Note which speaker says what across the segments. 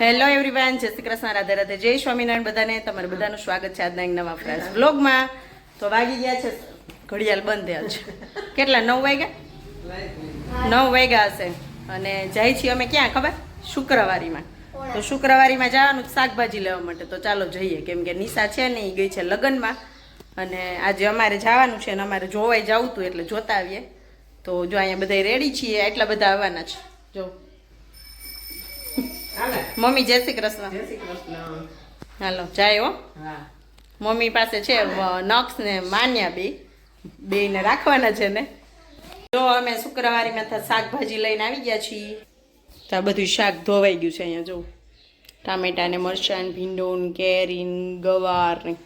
Speaker 1: Hello everyone જય શ્રી કૃષ્ણ રાધે રાધે જય સ્વામિનારાયણ બધાને. તમારે બધાનું સ્વાગત છે આજના એક નવા ફ્રેશ બ્લોગમાં તો વાગી ગયા છે ઘડિયાળ બંધ થયા છે. કેટલા નવ વાગ્યા? નવ વાગ્યા હશે. અને જાય છીએ અમે ક્યાં ખબર? શુક્રવારીમાં. તો શુક્રવારીમાં જવાનું શાકભાજી લેવા માટે. તો ચાલો જઈએ. કેમ કે નિશા છે ને એ ગઈ છે લગ્નમાં. અને આજે અમારે જવાનું છે અને અમારે જોવાય જવું હતું એટલે જોતા આવીએ. તો જો અહીંયા બધા રેડી છીએ એટલા બધા આવવાના છે. જો. મમ્મી જય શ્રી કૃષ્ણ. હાલો જાય હો. મમ્મી પાસે છે નક્ષ ને માન્યા બે. બેને રાખવાના છે ને. જો અમે શુક્રવારીમાં થા શાકભાજી લઈને આવી ગયા છીએ. તો આ બધું શાક ધોવાઈ ગયું છે અહીંયા જો. ટામેટા ને મરચાં ને ભીંડો ને કેરી ગવાર ને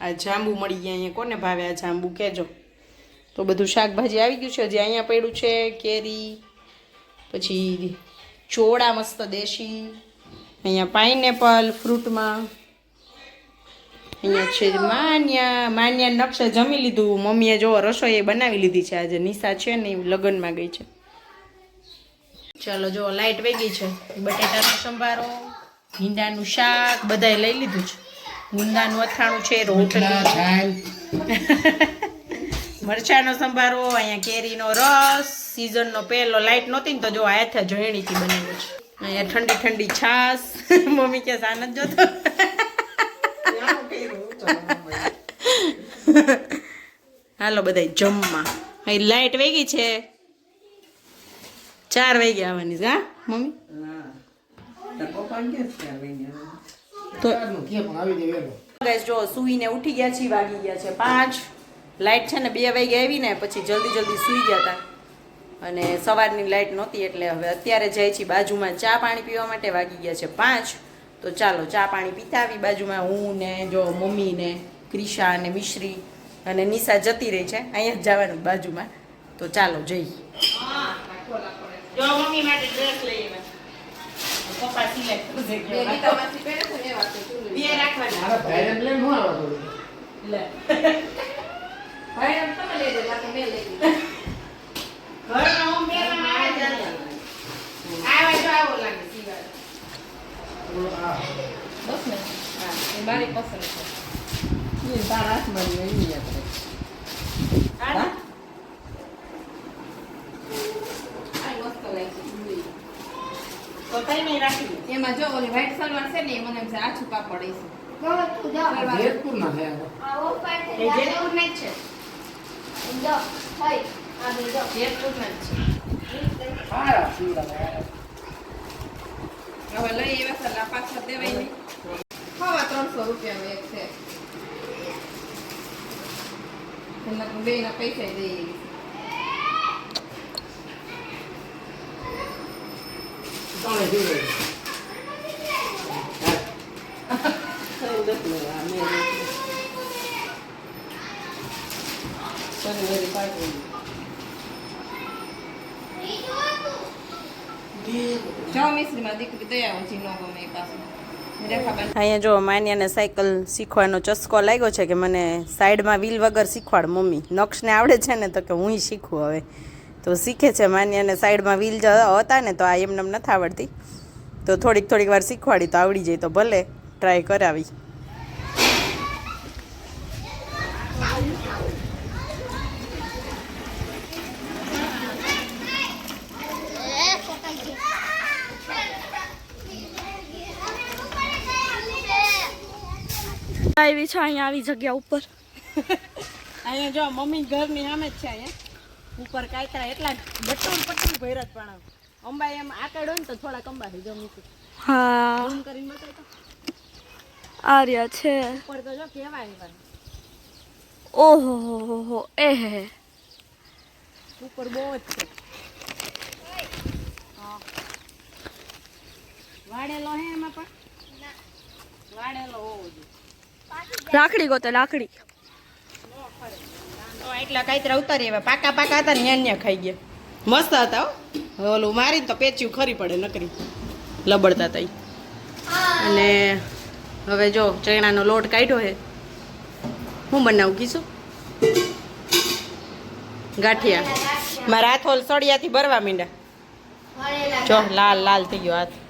Speaker 1: આ જાંબુ મળી ગયા અહીંયા. કોને ભાવે આ જાંબુ? કહેજો તો બધું શાકભાજી આવી ગયું છે. હજી અહીંયા પડ્યું છે કેરી પછી ચોળા મસ્ત દેશી. અહીંયા પાઇનેપલ ફ્રૂટમાં. અહીંયા છે માન્યા. માન્યા નકશે જમી લીધું. મમ્મીએ જો રસોઈ બનાવી લીધી છે આજે. નિશા છે ને લગ્નમાં ગઈ છે. ચાલો જો લાઈટ વેગી છે. બટેટાનો સંભારો ભીંડાનું શાક બધાય લઈ લીધું છે. ગુંદાનું અથાણું છે રોટલી મરચાનો સંભારો અહીંયા કેરીનો રસ સીઝનનો પહેલો. લાઈટ નહોતી ને તો જો આયાથી જણીથી બનેલો છે. અહીંયા ઠંડી ઠંડી છાશ મમ્મી કે આનંદ જોતો. હાલો બધા જમવા. અહીં લાઈટ વેગી છે. ચાર વાગે આવવાની છે, હા, મમ્મી? તો જો, સુઈને ઉઠી ગયા છીએ, વાગી ગયા છે પાંચ. લાઈટ છે ને બે વાગે આવી ને પછી જલ્દી જલ્દી સૂઈ ગયા હતા. અને સવારની લાઈટ નહોતી એટલે હવે અત્યારે જાય છીએ બાજુમાં ચા પાણી પીવા માટે. વાગી ગયા છે પાંચ. તો ચાલો ચા પાણી પીતા આવી બાજુમાં હું ને જો મમ્મી ને ક્રિશા ને મિશ્રી અને નિશા જતી રહી છે. અહીંયા જ જવાનું બાજુમાં. તો ચાલો જઈએ. રાખવાના. હું. છે. ને. ને? નહીં રાખી
Speaker 2: એમાં જો ઓલી વ્હાઈટ સલવાર છે ને એ મને એમ છે આછું કાપડ હશે. સલવાર.
Speaker 1: એ જેતપુરના જ જ છે
Speaker 2: હવે લઈ એવા સલાહ પાછા દેવાય નહીં હવા ત્રણસો રૂપિયાનું એક છે એના તો બેયના પૈસા ય દઈ એવી. જો મિશ્રીમાં દીકરી દઈ આવું જી નો ગમે એ પાછું રેખાબેન
Speaker 1: અહીંયા જો માન્યાને સાયકલ શીખવાનો ચસ્કો લાગ્યો છે કે મને સાઈડમાં વ્હીલ વગર શીખવાડ મમ્મી. નક્ષને આવડે છે ને તો કે હું શીખું હવે. તો શીખે છે માન્યાને સાઈડમાં વ્હીલ હતા ને તો આ એમને નથી આવડતી. તો થોડીક થોડીક વાર શીખવાડી તો આવડી જાય તો ભલે ટ્રાય કરાવી.
Speaker 3: આવી છે અહીંયા આવી જગ્યા ઉપર.
Speaker 1: અહીંયા જો મમ્મી ઘરની સામે જ છે અહીંયા. ઉપર કાયતરા એટલા બટન પટન ભૈરત પણ અંબાઈ એમ આકડ હોય ને તો થોડાક કંબા થઈ જમી
Speaker 3: હા.
Speaker 1: ફોન કરીને બતાવતો
Speaker 3: આર્યા છે.
Speaker 1: ઉપર તો જો કેવાય પણ
Speaker 3: ઓહો હો હો હો એ હે
Speaker 1: ઉપર બહુ જ છે. હા. વાળેલો હે એમાં પણ? વાડેલો હોવો જોઈએ.
Speaker 3: લાકડી ગોતે
Speaker 1: તો એટલા કાંઈતરા ઉતારી એવા પાકા પાકા હતા ને ન્યા ખાઈ ગયા. મસ્ત હતા હો. ઓલું મારીને તો પેચ્યું ખરી પડે નકરી. લબડતા હતા અને હવે જો ચણાનો લોટ કાઢ્યો હે. હું બનાવું કીશું? ગાંઠિયા. મારા હાથ હોલ સળિયાથી ભરવા માંડ્યા. જો, લાલ લાલ થઈ ગયો હાથ.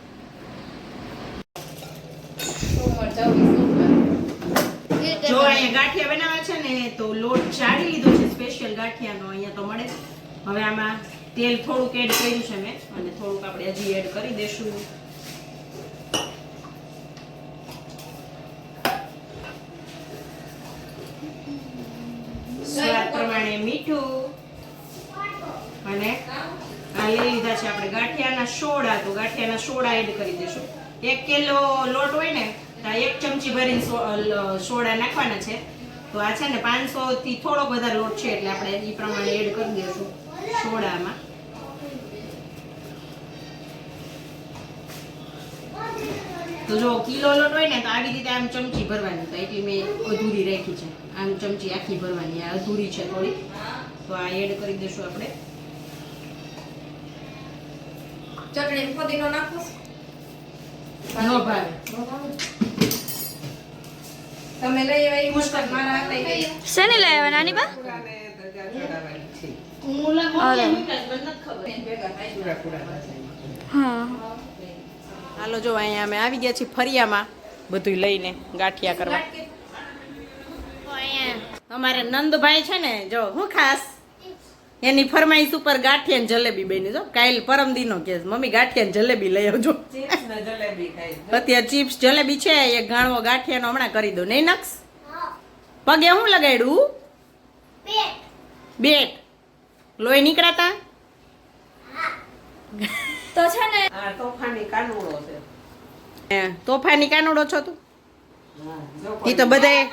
Speaker 1: જો અહીંયા ગાંઠિયા બનાવવા છે ને તો લોટ ચાળી લીધો છે સ્પેશિયલ ગાંઠિયાનો અહીંયા તો મળે. હવે આમાં તેલ થોડુંક એડ કર્યું છે મેં અને થોડુંક આપણે હજી એડ કરી દેશું સ્વાદ પ્રમાણે મીઠું. અને આ લઈ લીધા છે આપણે ગાંઠિયાના સોડા તો ગાંઠિયાના સોડા એડ કરી દેશું એક કિલો લોટ હોય ને એક ચમચી ભરીને સોડા નાખવાના છે. તો આ છે ને પાંચસો થી થોડોક વધારે લોટ છે એટલે આપણે એ પ્રમાણે એડ કરી દઈશું સોડામાં. તો જો કિલો લોટ હોય ને તો આવી રીતે આમ ચમચી ભરવાની. તો એટલી મેં અધૂરી રાખી છે. આમ ચમચી આખી ભરવાની. આ અધૂરી છે થોડી. તો આ એડ કરી દઈશું આપણે.
Speaker 2: ચટણી ફોદીનો નાખો.
Speaker 1: નો ભાવે.
Speaker 2: તમે લઈ આવ્યા પુસ્તક મારા હાથે લઈ
Speaker 3: શેની લઈ આવ્યા નાની બા?
Speaker 1: હાલો જો અહીંયા અમે આવી ગયા છીએ ફરિયામાં બધું લઈને ગાંઠિયા કરવા. અમારે નંદભાઈ છે ને જો હું ખાસ? એની ફરમાઈશ ઉપર ગાંઠિયા જલેબી બની જો કાલ પરમ દીનો કે મમ્મી ગાંઠિયા જલેબી લઈ આવજો. અત્યારે ચિપ્સ જલેબી છે એક ગાણવો ગાંઠિયાનો હમણાં કરી દો નહીં નક્ષ પગે હું લગાડ્યું બેટ. લોહી નીકળાતા?
Speaker 3: તો છે ને
Speaker 4: તોફાની કાનુડો છે.
Speaker 1: તોફાની કાનુડો છો તું? એ તો
Speaker 4: બધાય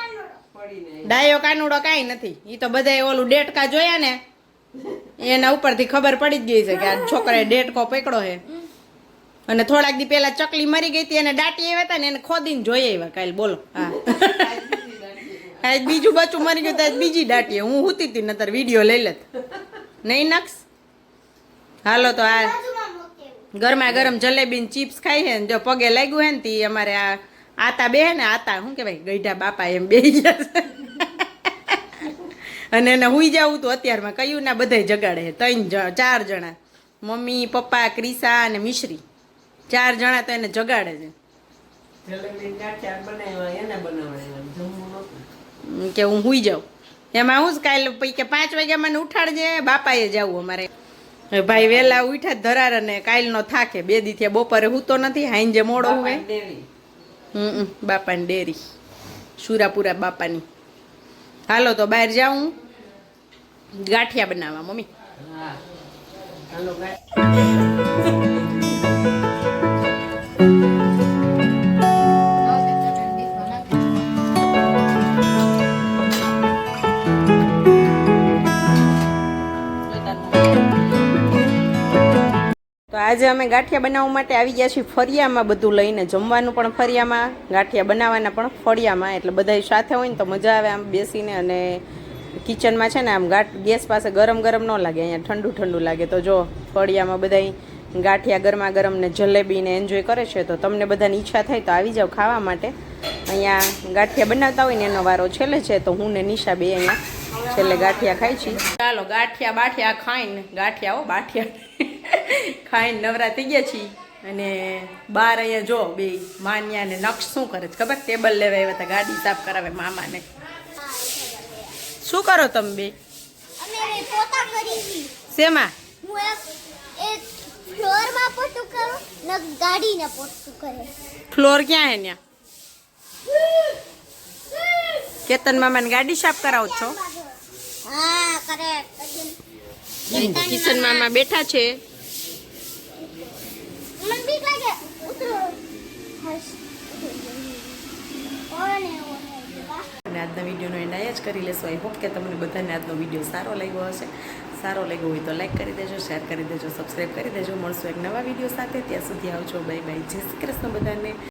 Speaker 1: ડાયો કાનુડો કાંઈ નથી. એ તો બધાય ઓલું ડેટકા જોયા ને એના ઉપરથી ખબર પડી જ ગઈ છે કે આ છોકરાએ ડેટકો પકડો હે. અને થોડાક દી પહેલા ચકલી મરી ગઈ હતી અને દાટી આવ્યા હતા ને એને ખોદીને જોઈ આવ્યા કાલ બોલો. હા. આજ બીજું બચ્ચું મરી ગયું આજ બીજી દાટીએ હું હુતી હતી નતર વીડિયો લઈ લેત. નહીં નાખ હાલો તો આ ગરમા ગરમ જલેબી ને ચિપ્સ ખાઈ હે ને જો પગે લાગ્યું હે ને તી અમારે આ આતા બે હે ને આતા શું કહેવાય ગઈઢા બાપા એમ બે ગયા અને એને હુઈ જવું તો અત્યારમાં કયું ના બધાય જગાડે છે. ત્રણ ચાર જણા. મમ્મી પપ્પા ક્રિસા અને મિશ્રી. ચાર જણા તો એને જગાડે છે. કે હું હુઈ જાઉં. એમાં હું જ કાલ કે પાંચ વાગ્યા મને ઉઠાડજે બાપાએ જવું અમારે. ભાઈ વહેલા ઉઠ્યા ધરાર અને કાલનો થાકે. બે દી થયા બપોરે હું તો નથી હાઈન જે મોડો
Speaker 4: હોય
Speaker 1: હમ બાપાની ડેરી. સુરાપુરા બાપાની. હાલો તો બહાર જાઉં. ગાંઠિયા બનાવવા મમ્મી.
Speaker 4: હાલો
Speaker 1: આજે અમે ગાંઠિયા બનાવવા માટે આવી ગયા છીએ ફરિયામાં બધું લઈને. જમવાનું પણ ફળિયામાં, ગાંઠિયા બનાવવાના પણ ફળિયામાં. એટલે બધા સાથે હોય ને તો મજા આવે આમ બેસીને અને કિચનમાં છે ને આમ ગાંઠ, ગેસ પાસે ગરમ ગરમ ન લાગે, અહીંયા ઠંડુ ઠંડુ લાગે. તો જો ફળિયામાં બધા ગાંઠિયા ગરમા ગરમ ને જલેબીને એન્જોય કરે છે, તો તમને બધાની ઈચ્છા થાય તો આવી જાઓ ખાવા માટે. અહીંયા ગાંઠિયા બનાવતા હોય ને એનો વારો છેલ્લે છે, તો હું ને નિશા બે અહીંયા છેલ્લે ગાંઠિયા ખાઈ છીએ. ચાલો ગાંઠિયા બાઠિયા ખાઈને ગાંઠિયા હો, બાઠિયા. ખાઈને નવરા થઈ ગયા છીએ. અને બાર અહીંયા જો બે માન્યા ને નક્ષ શું કરે છે ખબર? ટેબલ લેવા આવ્યા હતા ગાડી સાફ કરાવે મામાને. શું કરો તમે બે? શેમાં?
Speaker 5: ને
Speaker 1: ફ્લોર ક્યાં હે ત્યાં? કેતન મામાને ગાડી સાફ કરાવો છો? કિશન મામા બેઠા છે
Speaker 5: મને બીક લાગે ઉતરો હશ ઓને ઓને
Speaker 1: અને આજના વિડીયોનો એન્ડ અહીંયા જ કરી લેશો. આઈ હોપ કે તમને બધાને આજનો વીડિયો સારો લાગ્યો હશે. સારો લાગ્યો હોય તો લાઈક કરી દેજો શેર કરી દેજો સબસ્ક્રાઈબ કરી દેજો. મળશું એક નવા વીડિયો સાથે. ત્યાં સુધી આવજો. બાય બાય જય શ્રી કૃષ્ણ બધાને.